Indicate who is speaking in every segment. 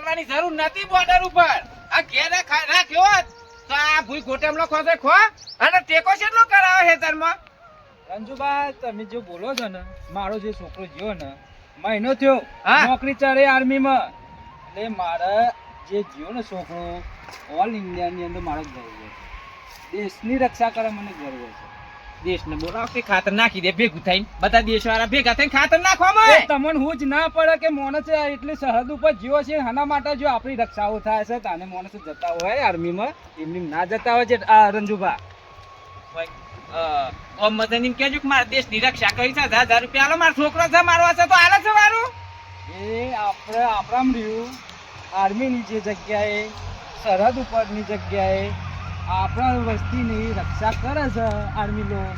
Speaker 1: ઈકાને જરૂર નથી બોર્ડર ઉપર. આ ઘેરે રાખ્યો હોત તો આ ભૂઈ ગોટેમલો ખોસે ખો. અને ટેકો કેટલો કરાવે હેતરમાં
Speaker 2: રંજુબા તમે જે બોલો છો ને મારો જે છોકરો જીવો ને મહિનો થયો. નોકરી ચાલે આર્મીમાં. એટલે મારા જે જીવો ને છોકરો ઓલ ઇન્ડિયાની અંદર મારો ગર્વ છે. દેશની રક્ષા કરે મને ગર્વ છે.
Speaker 1: દેશને બોલાવ કે ખાતર નાખી દે ભેગું થઈને. બધા દેશવાળા ભેગા થઈને ખાતર નાખવામાં
Speaker 2: તમને હું જ ના પડે કે માણસ એટલી સરહદ ઉપર જીવો છે આના માટે જો આપણી રક્ષાઓ થાય છે તાને માણસ જતા હોય આર્મીમાં એમની ના જતા હોય છે આ રંજુભા.
Speaker 1: ઓમ મદન કેજો કે મારા દેશની રક્ષા કરી છે હજાર હજાર રૂપિયા આલો મારો છોકરો છે મારવા છે તો આલે છે મારું
Speaker 2: એ આપણે આપણામ રહ્યું. આર્મીની જે જગ્યાએ સરહદ ઉપરની જગ્યાએ આપણા વસ્તીની રક્ષા કરે છે આર્મી લોકો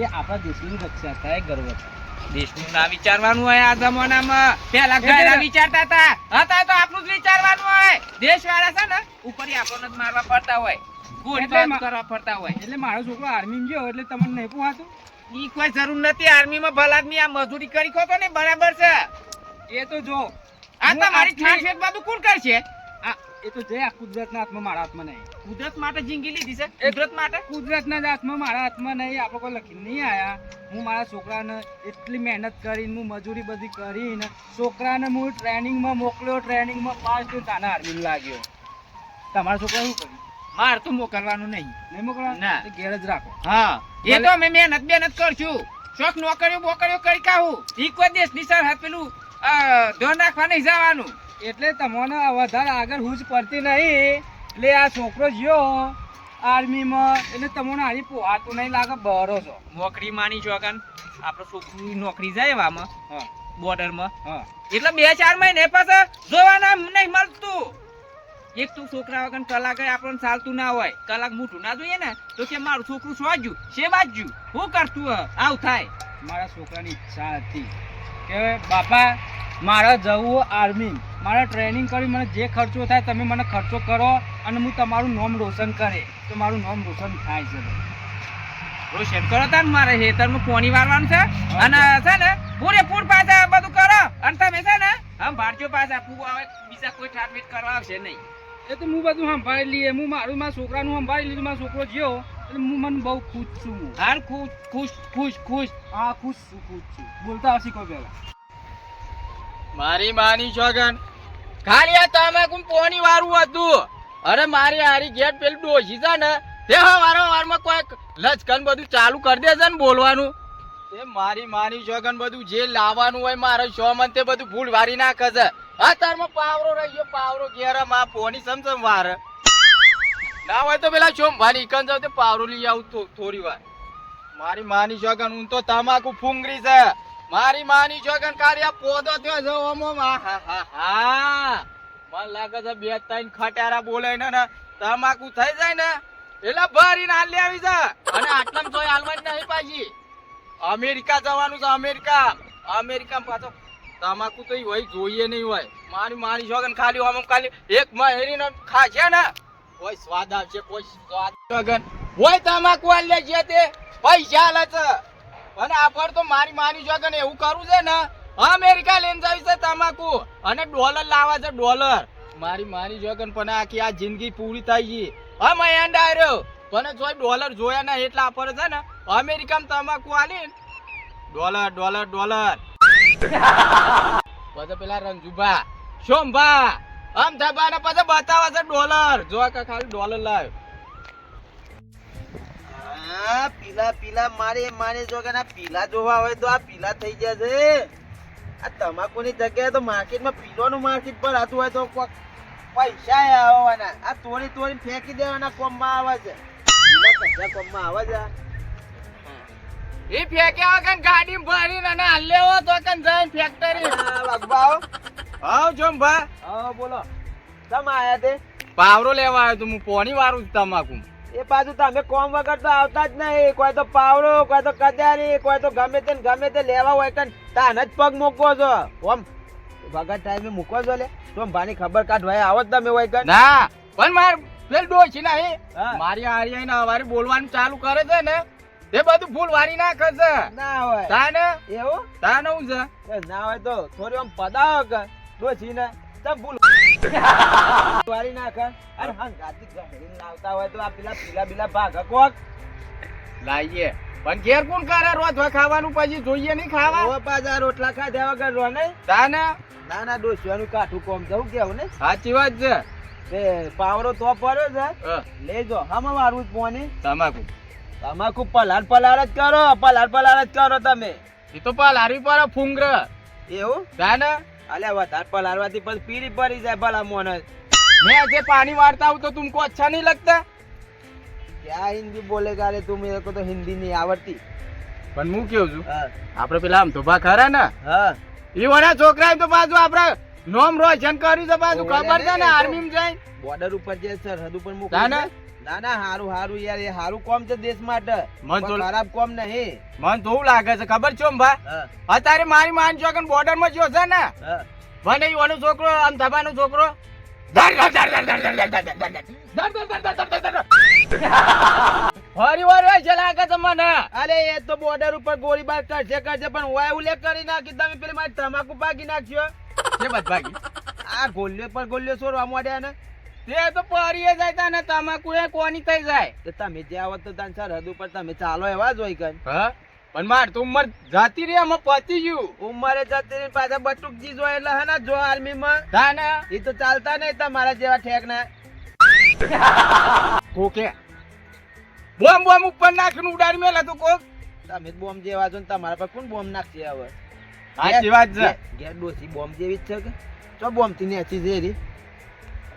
Speaker 2: એ આપણા દેશની રક્ષા થાય ગર્વ છે
Speaker 1: દેશનું ના વિચારવાનું હોય આ જમાનામાં. પેલા
Speaker 2: એટલે-
Speaker 1: વિચારતા હતા. હતા તો આપણું જ વિચારવાનું હોય. દેશ વાળા છે ને ઉપર આપણને જ મારવા પડતા હોય. કરવા પડતા હોય.
Speaker 2: એટલે મારો છોકરો આર્મીમાં ગયો એટલે તમને નહીં પૂછાતું?
Speaker 1: ઈ કોઈ જરૂર નથી આર્મીમાં ભલાદમી આ મજૂરી કરી ખોતો ને બરાબર છે.
Speaker 2: એ તો જો.
Speaker 1: આ તમારી ફેક બધું કોણ કરશે?
Speaker 2: એ તો જે આ કુદરતના હાથમાં મારા હાથમાં નહીં.
Speaker 1: કુદરત માટે જિંદગી લીધી છે? કુદરત માટે?
Speaker 2: કુદરતના જ હાથમાં મારા હાથમાં નહીં. આપણે કોઈ લખી નહીં આયા. હું મારા છોકરાને એટલી મહેનત કરીને હું મજૂરી બધી કરીને છોકરાને હું ટ્રેનિંગમાં મોકલ્યો. ટ્રેનિંગમાં પાસ થયો. તાને આર્મી લાગ્યો. તમારા છોકરા શું કર્યું?
Speaker 1: માર તો મોકલવાનું નહીં.
Speaker 2: નહીં મોકલવાનું?
Speaker 1: ના.
Speaker 2: ઘેર જ રાખો.
Speaker 1: હા. એ તો અમે મહેનત મહેનત કરશું. શોખ નોકરીઓ બોકરીઓ કરી કાવું ઈ કોઈ દેશની સરહદ પેલું ધોન રાખવા નહીં જવાનું.
Speaker 2: એટલે તમને વધારે આગળ હુજ પડતી નહીં. એટલે આ છોકરો જ્યો આર્મીમાં એટલે તમને આની પોહાતું નહીં લાગે બરો છો
Speaker 1: નોકરી માની ચોકન આપણો છોકરું નોકરી જાય એવામાં
Speaker 2: હા.
Speaker 1: બોર્ડરમાં?
Speaker 2: હા.
Speaker 1: એટલે બે ચાર મહિને પાછા જોવાના નહીં મળતું. એક તું છોકરા વગર કલાક આપણને ચાલતું ના હોય. કલાક મૂઠું ના જોઈએ ને તો કે મારું છોકરું સોજ્યું છે બાજ્યું હું કરતું? આવું થાય.
Speaker 2: મારા છોકરાની ઈચ્છા હતી કે બાપા મારે જવું આર્મી. મારે ટ્રેનિંગ કરી મને જે ખર્ચો થાય તમે મને ખર્ચો કરો અને હું તમારું નામ રોશન કરે. તો મારું નામ રોશન થાય છે
Speaker 1: રોશન કરો તાન મારે હેતરમાં પોણી વારવાનું છે? અને છે ને પૂરેપૂર પાછા બધું કરો. અને તમે છે ને આમ ભારજો પાછા પૂ આવે બીજા કોઈ ઠાઠવીટ કરવા આવશે નહીં.
Speaker 2: એ તો હું બધું સંભાળી લઈએ. હું મારું મારા છોકરાનું સંભાળી લીધું. મારો છોકરો જ્યો. એટલે હું મને બહુ ખુશ છું હાર
Speaker 1: હાલ ખુશ ખુશ ખુશ ખુશ.
Speaker 2: હા ખુશ છું ખુશ છું. બોલતા હશે કોઈ પહેલા.
Speaker 1: મારી માની છોગન ખાલી આ તમાકુ પોણી વારું હતું. અરે મારી હારી ગેટ પેલું ડોસી છે ને, તે વારંવારમાં કોઈક લચકન બધું ચાલુ કરી દે ને બોલવાનું. એ મારી માની છોગન બધું, જે લાવવાનું હોય મારે શોમન તે બધું ભૂલ વારી નાખે છે. અત્યારમાં પાવરો રહી ગયો, પાવરો ઘેરમાં પોણી સમસમ વાર. ના હોય તો પેલા શોમ ભાઈ ઇકન જાવ તે પાવરો લઈ આવું થોડી વાર. મારી માની છોગન હું તો તમાકુ ફૂંગરી છે. મારી માની છોગન કાર્ય પોદો થયો છે ઓમો હા મને લાગે છે બે ત્રણ ખટારા બોલે ને તમાકુ થઈ જાય ને, એટલે ભરીને હાલી આવી છે અને આટલામાં જોઈ હાલવાની નહીં પાછી. અમેરિકા જવાનું છે, અમેરિકા. અમેરિકા પાછો તમાકુ તો હોય, જોઈએ નહીં હોય. મારી મારી છોગન ખાલી આમ ખાલી એક મહેરીને ખાશે ને. કોઈ સ્વાદ આવશે, કોઈ સ્વાદ છોગન હોય તમાકુ હાલ લે છે તે. પૈસા હાલે છે અને આપણ તો મારી માની છોગન એવું કરવું છે ને અમેરિકા લઈને જાવી છે તમાકુ અને ડોલર લાવવા છે, ડોલર. મારી મારી છોગન પણ આખી આ જિંદગી પૂરી થઈ ગઈ. અમે એન્ડ આવ્યો પણ જો ડોલર જોયા ના એટલા આપણે છે ને, અમેરિકામાં તમાકુ આલી ડોલર ડોલર ડોલર. પછી પેલા રંજુભા શોમભા આમ થબા ને પછી બતાવે છે ડોલર. જો કે ખાલી ડોલર લાવ
Speaker 3: હા પીલા પીલા મારે મારે જો કે ના પીલા જોવા હોય તો આ પીલા થઈ ગયા છે. આ તમાકુની જગ્યાએ તો માર્કેટમાં પીલોનું માર્કેટ પર હતું હોય તો કોક પૈસા આવવાના. આ તોડી તોડી ફેંકી દેવાના કોમમાં આવે છે. પીલા કશા કોમમાં આવે છે. આ?
Speaker 1: એ ફેંક્યા વગર ગાડી ભરીને અને લેવો તો કન જઈને ફેક્ટરી
Speaker 3: આ
Speaker 1: આવ. જોમ ભા
Speaker 3: હા બોલો. તમ આયા તે?
Speaker 1: પાવરો લેવા આવ્યો તો હું પોણી વારું છું તમાકુ
Speaker 3: એ પાછું તમે કોમ વગર તો આવતા જ નહીં. કોઈ તો પાવડો કોઈ તો કદારી કોઈ તો ગમે તે ગમે તે લેવા હોય કન તાને જ પગ મૂકવો છો. ઓમ વગર ટાઈમે મૂકવો છો લે. તો ભાની ખબર કાઢવા આવો જ તમે હોય
Speaker 1: ના પણ માર પેલ ડોશી નહીં. મારી આરિયા ને હવારે બોલવાનું ચાલુ કરે છે ને એ બધું ફૂલ વારી ના કરશે
Speaker 3: ના હોય.
Speaker 1: તાને?
Speaker 3: એવું?
Speaker 1: તાને હું છે?
Speaker 3: ના હોય તો થોડી આમ પદાવો કે ડોશીને. તબ ભૂલ વારી નાખે? અરે હંગાતી ગહેરીને લાવતા હોય તો આ પેલા પીલા બીલા ભાગા કોક.
Speaker 1: લાઈએ. પણ ઘેર કોણ કરે? રોજ ખાવાનું પછી જોઈએ નહીં ખાવા?
Speaker 3: પાછા રોટલા ખાધા વગર રો નહીં?
Speaker 1: તાને?
Speaker 3: ના ના કાઠું કોમ જવું કેવું ને
Speaker 1: સાચી વાત છે.
Speaker 3: તે પાવરો તો પડ્યો છે. લેજો હમ મારું જ પોની.
Speaker 1: તમાકુ.
Speaker 3: તમાકુ પલાર પલાર જ કરો પલાર પલાર જ કરો તમે.
Speaker 1: એ તો પલારવી પર ફૂંગર.
Speaker 3: એવું?
Speaker 1: તાને?
Speaker 3: અલ્યા વધારે પલારવાથી પછી પીરી પડી જાય ભલા મોને.
Speaker 1: मैं ऐसे पानी मारता हूँ तो तुमको अच्छा नहीं लगता
Speaker 3: क्या हिंदी बोलेगा रे તું મેરે કો તો હિન્દી નહીં આવડતી
Speaker 1: પણ હું કેવું છું
Speaker 3: હા
Speaker 1: આપણે પેલા આમ ધોબા ખરા ને
Speaker 3: હા
Speaker 1: એ વડા છોકરા તો પાછું આપણે નોમ રોશન કર્યું છે પાછું
Speaker 3: ઓવે
Speaker 1: ખબર છે
Speaker 3: ને,
Speaker 1: ને
Speaker 3: એ તો-
Speaker 1: આર્મી માં જાય
Speaker 3: બોર્ડર ઉપર જે સરહદ ઉપર
Speaker 1: ના,
Speaker 3: મોકલી
Speaker 1: ના.
Speaker 3: છે. ના ના હારું હારું યાર એ હારું કોમ છે દેશ માટે
Speaker 1: મન તો
Speaker 3: કોઈ ખરાબ કોમ નહીં
Speaker 1: મને તો એવું લાગે છે ખબર છે ભા
Speaker 3: હા
Speaker 1: અત્યારે મારી માન ચોકન બોર્ડર માં જો છે ને
Speaker 3: હા
Speaker 1: મને ઈવાનો છોકરો આમ ધબાનો છોકરો વારી વારી જલાકે તમને
Speaker 3: અરે તો બોર્ડર ઉપર ગોળીબાર કરશે કરશે પણ હોય ઉલ્લેખ કરી નાખી તમે તમાકુ પાકી નાખ્યો
Speaker 1: જે
Speaker 3: આ ગોલ્યો પર ગોલ્યો છોડવા મોડ્યા ને
Speaker 1: તે તો પરીએ જાય તને તમાકુ એ કોની થઈ જાય
Speaker 3: તમે જે આવો તો તને સરહદ ઉપર તમે ચાલો એવા જ હોય કઈ
Speaker 1: હા પણ માર તો ઉંમર જાતી રહી અમે પતી ગયું.
Speaker 3: ઉંમરે જતી રહી પાછા બટુકજી જો એટલે હે ને જો આર્મી માં
Speaker 1: તાને
Speaker 3: એ તો ચાલતા નહીં તમારા જેવા ઠેક ના
Speaker 1: કોકે? બોમ બોમ ઉપર નાખીને ઉડાડી મેલા તું કોક?
Speaker 3: તમે બોમ્બ જેવા છો ને તમારા પર કોણ બોમ્બ નાખશે હવે?
Speaker 1: સાચી વાત છે.
Speaker 3: ઘેર- ડોસી બોમ્બ જેવી જ છે કે? ચો બોમ્બથી નેચી છે રી.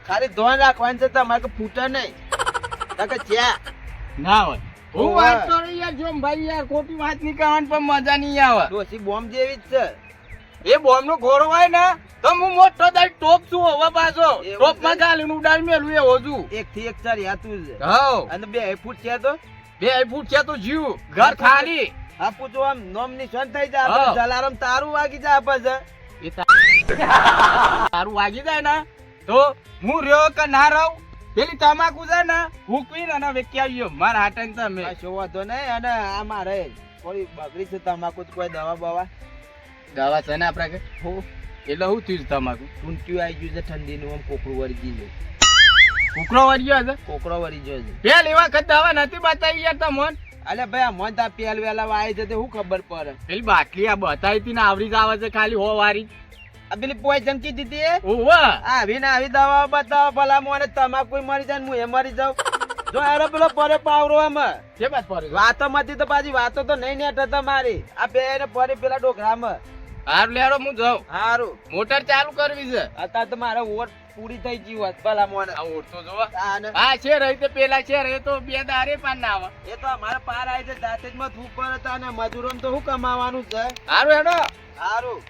Speaker 3: ખાલી ધોન રાખવાનું છે તમારે કે ફૂટે નહીં. તો કે જ્યાં
Speaker 1: ના હોય. હું વાત કરું યાર જો ભાઈ યાર ખોટી વાત નહીં કરવાની પણ મજા નહીં આવે.
Speaker 3: ડોસી બોમ્બ જેવી જ છે.
Speaker 1: એ બોમ્બ નો ઘોડો હોય ને તો હું મોટો થાય ટોપ છું હવે પાછો
Speaker 3: ટોપમાં?
Speaker 1: ગાલીને ઉડાડી મેલું એ હોજુ
Speaker 3: એક થી એક ચાર તું છે.
Speaker 1: હા
Speaker 3: અને બે ફૂટ છે તો?
Speaker 1: બે ફૂટ છે તો જીવ. ઘર ખાલી.
Speaker 3: આ પૂછો આમ નોમ નિશાન થઈ જાય. જલારામ તારું વાગી જાય પછી.
Speaker 1: એ તારું વાગી જાય ને તો હું રહ્યો કે ના રહું? પેલી તમાકુ છે ને હુકવી અને વેકી આવ્યો મારા હાટન તમે.
Speaker 3: કશો વાંધો નહીં? અને આ મારે થોડી બગડી છે તમાકુ તો કોઈ દવા બવા?
Speaker 1: દવા છે ને આપણે કે
Speaker 3: હું?
Speaker 1: એટલે હું થયું તમાકુ?
Speaker 3: ઊંટિયું આવી ગયું છે ઠંડીનું આમ કોકરું વળી ગયું છે.
Speaker 1: વળી ગયો છે?
Speaker 3: કોકરો વળી ગયો છે.
Speaker 1: પેલ એવા વખત દવા નથી બતાવી યાર તમને.
Speaker 3: અલે ભાઈ આ મન તા પેલ વેલા વાય છે તે હું ખબર પડે.
Speaker 1: પેલી બાટલી આ બતાવી હતી ને આવરી જ આવે છે ખાલી હો વારી
Speaker 3: પેલી પોઈઝન કીધી હતી એ?
Speaker 1: ઓવા
Speaker 3: આવી ને આવી દવા બતાવો ભલા મને તમાકુ મરી જાય ને હું એ મરી જાઉં. જો અરે પેલો પરે પાવરો આમાં
Speaker 1: જે વાત પર
Speaker 3: વાતો માંથી તો પાછી વાતો તો નહીં નેઠ તમારી. આ બે ને પરે પેલા ડોકરામાં.
Speaker 1: હારું લેરો હું જાઉં.
Speaker 3: હારું.
Speaker 1: મોટર ચાલુ કરવી છે.
Speaker 3: અત્યારે તો મારે ઓટ પૂરી થઈ ગઈ હોત ભલા મોને.
Speaker 1: આ ઓળતો જોવા. હા છે રહી તે પેલા છે રહી તો બે દારે પાન ના આવે.
Speaker 3: એ તો અમારા પાર આવી છે જાતે જ મત પર હતા અને મજૂરો તો શું કમાવાનું છે.
Speaker 1: હારું હેડો.
Speaker 3: હારું.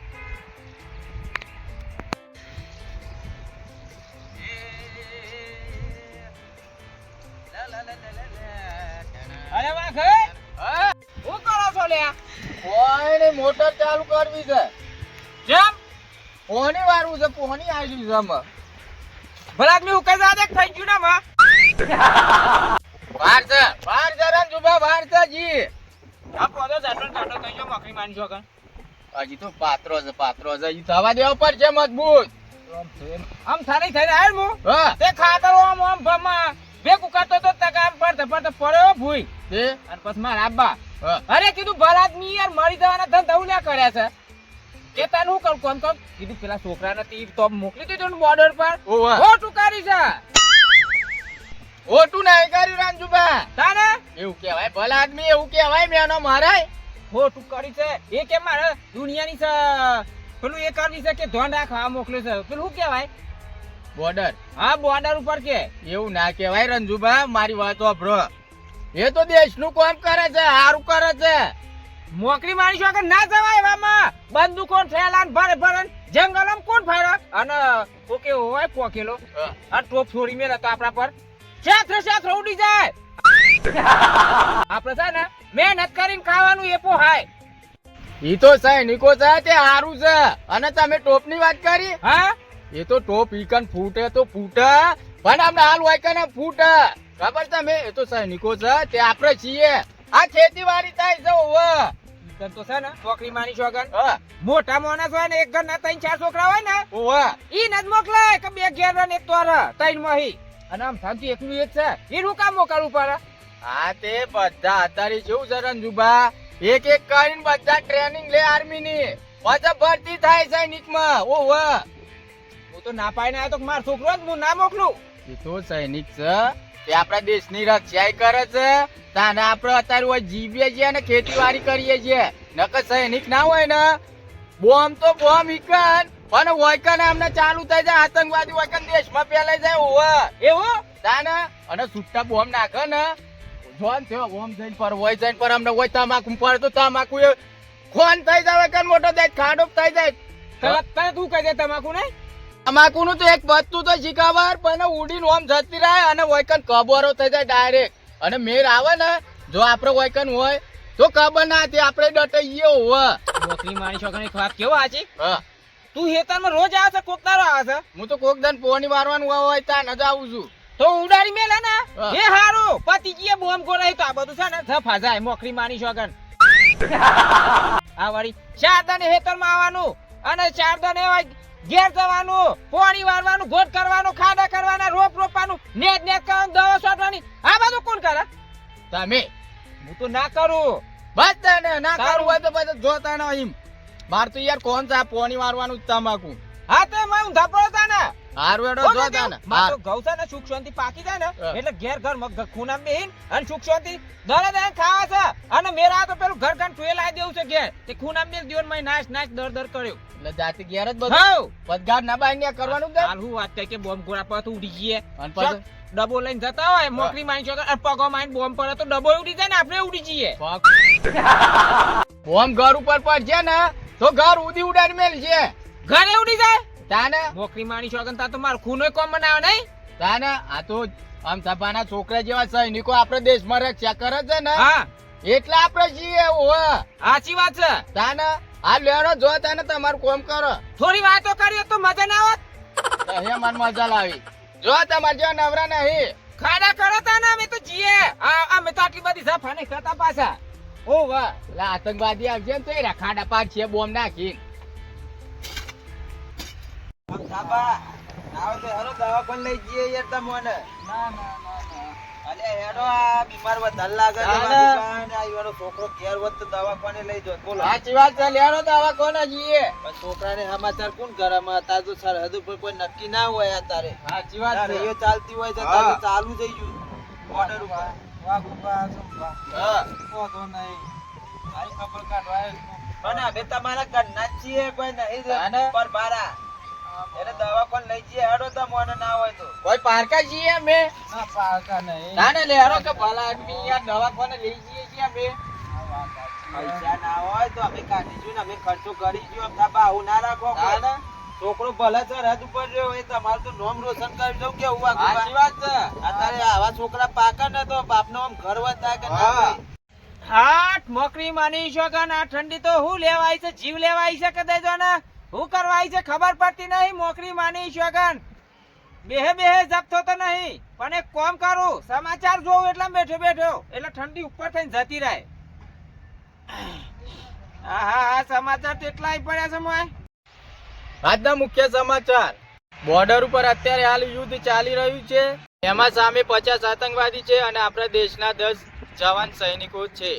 Speaker 4: અરે વાહ ગઈ
Speaker 1: હા કરો છો લે કોઈ મોટર ચાલુ કરવી છે.
Speaker 4: જેમ?
Speaker 1: કોની વારું છે કોની આવી છે આમાં.
Speaker 4: ભલાક મે ઉકે જાદે થઈ ગયું ને માં
Speaker 1: વાર છે વાર છે જુબા વાર છે જી.
Speaker 4: આ પોદો જાટો જાટો થઈ ગયો મકરી માન છો કન
Speaker 1: હજી તો પાત્રો છે પાત્રો છે ઈ થવા દેવા પર છે મજબૂત.
Speaker 4: આમ થારી થઈ આય મુ
Speaker 1: હા.
Speaker 4: તે ખાતર આમ આમ ભમા. બે કુકાતો તો તગામ પડતે પડતે પડ્યો ભૂઈ.
Speaker 1: તે
Speaker 4: અને પછી મારા આબા. અરે કીધું ભલા આદમી યાર મરી જવાના ધન ધવલ્યા કર્યા છે? કે તને હું કરું કોમ કોમ. કીધું પેલા છોકરાને તીર તો મોકલી દીધો ને બોર્ડર પર. હો કરી છે.
Speaker 1: ઓટું ના કર્યું રંજુભા
Speaker 4: તાને?
Speaker 1: એવું કહેવાય. ભલા આદમી એવું કહેવાય મેનો મારાય
Speaker 4: હો કરી છે. એ કે મારે દુનિયાની છે પેલું એ કરવી છે કે ધોન રાખવા મોકલ્યું છે. પેલું શું કહેવાય?
Speaker 1: બોર્ડર
Speaker 4: હા બોર્ડર ઉપર કે.
Speaker 1: એવું ના કહેવાય રંજુભા મારી વાત વાપરો. એ તો દેશનું કામ કરે છે સારું કરે છે.
Speaker 4: મોકરી મારી છો ના જવાય એવામાં. બંદૂકો ઠેલા ભરે ભરે જંગલ જંગલમાં કોણ ફરે અને ઓકે હોય પોકેલો? આ ટોપ છોડી મેલે તો આપણા પર. છેત્ર છેત્ર ઉડી જાય. આપણે છે ને મહેનત કરીને ખાવાનું એ પોહાય
Speaker 1: ઈ તો સૈનિકો છે તે સારું છે. અને તમે ટોપની વાત કરી?
Speaker 4: હા?
Speaker 1: એ તો ટોપ ઈકન ફૂટે તો ફૂટે. પણ આપણે હાલ ને ફૂટે. ખબર તમે એ તો સૈનિકો છે. તે આપણે છીએ. આ ખેતીવાડી થાય છે ઓવે.
Speaker 4: તો છે ને છોકરી માની છોકન
Speaker 1: હા.
Speaker 4: મોટા માણસ હોય ને એક ઘર ના ત્રણ ચાર છોકરા હોય ને
Speaker 1: ઓવે.
Speaker 4: ઈ ન જ મોકલે કે બે ઘેર ને એક તોર ત્રણ મહી. અને આમ થામથી એકલું એક છે. ઈ નું કામ મોકલવું પડે?
Speaker 1: હા તે બધા અત્યારે જેવું છે રંજુભા. એક એક કરીને બધા ટ્રેનિંગ લે આર્મી ની. પાછા ભરતી થાય સૈનિકમાં ઓવે.
Speaker 4: હું તો ના પાડીને આવ્યો તો મારો છોકરો જ હું ના મોકલું.
Speaker 1: એ તો સૈનિક છે. તે આપણા દેશની રક્ષાય કરે છે. તાને આપણે અત્યારે હોય જીવીએ છીએ અને ખેતીવાડી કરીએ છીએ. નકર સૈનિક ના હોય ને, બોમ્બ તો બોમ્બ ઈકન, પણ વોયકન આમને ચાલુ થઈ જાય, આતંકવાદી વોયકન દેશમાં ફેલાઈ જાય, ઓવે.
Speaker 4: એવું?
Speaker 1: તાને અને છૂટા બોમ્બ નાખે ને, જોન થયો, બોમ્બ જઈને પર હોય જઈને પર અમને હોય તમાકુ પર તો તમાકુ એ ખોન થઈ જાય કન મોટો થાય ખાડો થઈ જાય.
Speaker 4: તરત હું કહી દે તમાકુ ને
Speaker 1: તમાકુ નું તો એક વસ્તુ તો શીખાવાર પણ ઉડીને ઓમ જતી રહે અને વૈકન કબરો થઈ જાય ડાયરેક્ટ. અને મેર આવે ને જો આપણે વૈકન હોય તો ખબર ના હતી આપણે ડટાઈએ હોય
Speaker 4: નોકરી મારી છોકરાની વાત કેવો આચી
Speaker 1: હા.
Speaker 4: તું હેતરમાં રોજ આવે છે કોક તારો આવે છે?
Speaker 1: હું તો કોક દન પોની મારવાનું હોય ત્યાં ન આવું છું.
Speaker 4: તો ઉડાડી મેલે ને?
Speaker 1: હા.
Speaker 4: એ હારું. ગયે બોમ ગોળાઈ તો આ બધું છે ને થ ફાજાય નોકરી માની છોકન આ વળી ચાર દાને હેતરમાં આવવાનું. અને ચાર દાને એવા ઘેર જવાનું પોણી વાળવાનું ગોટ કરવાનું ખાડા કરવાના રોપ રોપવાનું નેટ નેટ કરવાનું દવા છાંટવાની આ બધું કોણ કરે?
Speaker 1: તમે.
Speaker 4: હું તો ના કરું.
Speaker 1: બસ તને ના કરું હોય તો પછી જોતા ન એમ. માર તો યાર કોણ છે પોની મારવાનું તમાકુ
Speaker 4: હા તો મેં હું ધપડો તા ને.
Speaker 1: હારું એડો જોતા ને.
Speaker 4: માર. તો છે ને સુખ શાંતિ પાકી જાય ને એટલે ઘેર ઘર મગ ખૂનામાં બેહીન અને સુખ શાંતિ દરે દરે ખાવા છે. અને મેરા તો પેલું ઘર ઘર ટુએ લાવી દેવું છે ઘેર. તે ખૂના બે દિવસમાં નાશ નાશ દર દર કર્યો.
Speaker 1: એટલે જાતિ ઘેર જ બધું. પદગાર ના બાય ને કરવાનું કે?
Speaker 4: હાલ હું વાત કહે કે બોમ્બ ગોળા પર તો ઉડી જઈએ.
Speaker 1: અને પછી?
Speaker 4: ડબો લઈને જતા હોય મોકલી છો અને પગો માઈને બોમ્બ પડે તો ડબો ઉડી જાય ને આપણે ઉડી જઈએ.
Speaker 1: બોમ્બ ઘર ઉપર પડશે ને તો ઘર ઉડી ઉડાડી મેલ છે
Speaker 4: ઘરે ઉડી જાય?
Speaker 1: તાને?
Speaker 4: મોકલી માની છો તા તો માર ખૂનો કોમ બનાવે નહીં?
Speaker 1: તાને? આ તો આમ સભાના છોકરા જેવા સૈનિકો આપણે દેશમાં રક્ષા કરે છે ને
Speaker 4: હા.
Speaker 1: એટલે આપણે છીએ ઓહ
Speaker 4: સાચી વાત છે.
Speaker 1: તાને? આ લેડો જો તને તમારું કોમ કરો.
Speaker 4: થોડી વાતો કરીએ તો મજા ના આવત
Speaker 1: હે મન મજા લાવી. જો તમાર જો નવરા નહીં.
Speaker 4: ખાડા કરો તા ને અમે તો જીએ. આ અમે તો આટલી બધી સફા નહીં કરતા પાછા.
Speaker 1: ઓ વાહ. લા આતંકવાદી આવજે ને તો એ ખાડા પાડ છે બોમ્બ નાખી
Speaker 3: બાબા આવો તો હેરો દવાખાને લઈ જઈએ યાર તમને. છે
Speaker 1: ના, ના.
Speaker 3: છોકરાને સમાચાર કોણ કરે? આમાં? તો સરહદ ઉપર કોઈ નક્કી ના હોય અત્યારે.
Speaker 1: સાચી વાત છે.
Speaker 3: ચાલતી હોય તો ચાલુ થઈ ગયું. Border ઉપર.
Speaker 1: હા.
Speaker 3: પણ અમે તમારા ઘરના છીએ કોઈ નહીં
Speaker 1: ના, ના.
Speaker 3: પર બારા એને દવાખાને લઈ જઈએ હેડો તમને ના હોય તો.
Speaker 1: કોઈ પારકા છીએ અમે? તાને લેડો કે ભલા આદમી યાર દવા લઈ જઈએ છીએ અમે.
Speaker 3: પૈસા ના હોય તો અમે કાઢીશું ને અમે ખર્ચો કરીશું આમ થાપા આવું ના રાખો કોઈ. છોકરો ભલે સરહદ ઉપર રહ્યો એ તમારું તો નામ રોશન કરી દઉં કેવું. આ
Speaker 1: સાચી વાત છે.
Speaker 3: અત્યારે આવા છોકરા પાકા ને તો બાપનો આમ ઘર વધતા કે ના.
Speaker 4: હાટ મોકરી માની શકન આ ઠંડી તો હું લેવાય છે જીવ લેવાય છે કે દેજો ને હું કરવાય છે ખબર પડતી નહીં મોકરી માની શગન. બેહે બેહે જપતો તો નહીં, પણ એક કોમ કરું, સમાચાર જોઉં એટલે બેઠો બેઠો, એટલે ઠંડી ઉપર થઈને જતી રહે. સમાચાર તો પડ્યા છે મોય?
Speaker 1: આજના મુખ્ય સમાચાર. બોર્ડર ઉપર અત્યારે હાલ યુદ્ધ ચાલી રહ્યું છે. એમાં સામે પચાસ આતંકવાદી છે અને આપણા દેશના દસ જવાન સૈનિકો છે.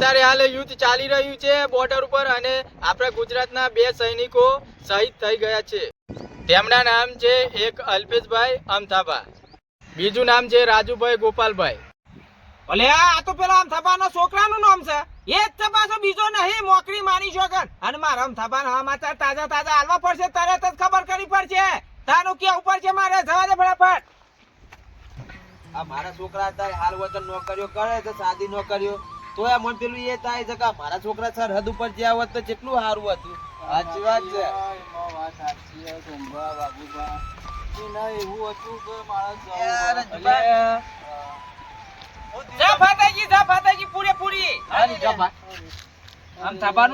Speaker 1: અત્યારે હાલ યુદ્ધ ચાલી રહ્યું છે બોર્ડર ઉપર અને આપણા ગુજરાતના બે સૈનિકો શહીદ થઈ ગયા છે. તેમના નામ છે એક અલ્પેશભાઈ અમથાભા. બીજું નામ છે રાજુભાઈ ગોપાલભાઈ.
Speaker 4: ભલે આ તો પેલા અમથાબાનો છોકરાનું નામ છે. એ જ છે પાછો બીજો નહીં મોકરી માની શકન અને મારા અમથાબાના સમાચાર તાજા તાજા હાલવા પડશે તરત જ ખબર કરવી પડશે. તાનું ઉપર છે મારે જવા દે ફટાફટ.
Speaker 3: આ મારા છોકરા અત્યારે હાલ વચન નોકરીઓ કરે છે સાદી નોકરીઓ. તો આ મને પેલું એ થાય છે કે મારા છોકરા સરહદ ઉપર જ્યાં હોત તો કેટલું સારું હતું સાચી વાત છે
Speaker 4: જા ફાતાજી જા ફાતાજી પૂરેપૂરી
Speaker 1: હાલ જમા.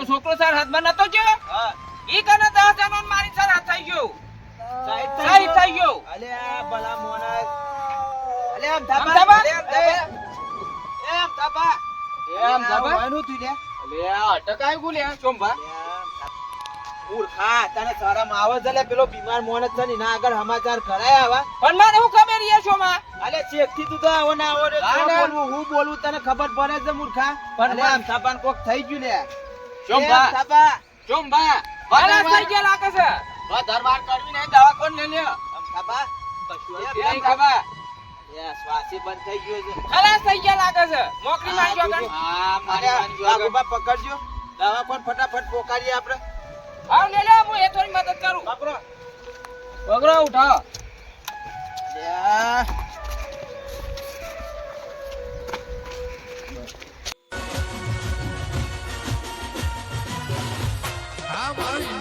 Speaker 4: છોકરો સર હાથમાં નતો
Speaker 3: હા,
Speaker 4: ઈ કને દસ જણો મારી સર હાથ થઈ ગયો
Speaker 3: સાહેબ થઈ ગયો. અલે ભલા મોના અલે આમ.
Speaker 4: આમ થાપા?
Speaker 3: અલે આમ.
Speaker 1: એમ
Speaker 3: આ તું લે.
Speaker 1: લે અટકાય ગુ લે ચોંભા
Speaker 3: મૂર્ખા તને શરમ આવે છે પેલો બીમાર માણસ છે ને આગળ સમાચાર કરાય આવા.
Speaker 4: પણ મને શું ખબર યાર છો માં?
Speaker 3: અલે ચેકથી તું તો આવો ના આવો રે.
Speaker 1: ના,
Speaker 3: શું
Speaker 1: ના.
Speaker 3: બોલવું હું બોલવું તને ખબર પડે છે મૂર્ખા?
Speaker 4: પણ
Speaker 3: આમ થાપાને કોક થઈ ગયું લે.
Speaker 1: ચોંભા
Speaker 3: થાપા.
Speaker 1: ચોંભા
Speaker 4: મારા થઈ ગયા લાગે છે?
Speaker 1: વધાર વાર કરવી નહીં દવા કોણ લે લ્યો.
Speaker 3: આમ થાપા. કશું.
Speaker 1: ખબર.
Speaker 3: શ્વાસે બંધ થઈ ગયો છે.
Speaker 4: ખલાસ થઈ ગયા લાગે છે.
Speaker 3: હા
Speaker 1: મારી
Speaker 3: પકડજો. દવા કોણ ફટાફટ પોકારીએ આપણે.
Speaker 4: આવ લે લે હું એ થોડી મદદ કરું.
Speaker 3: બાપરો.
Speaker 5: હા મારી કર હા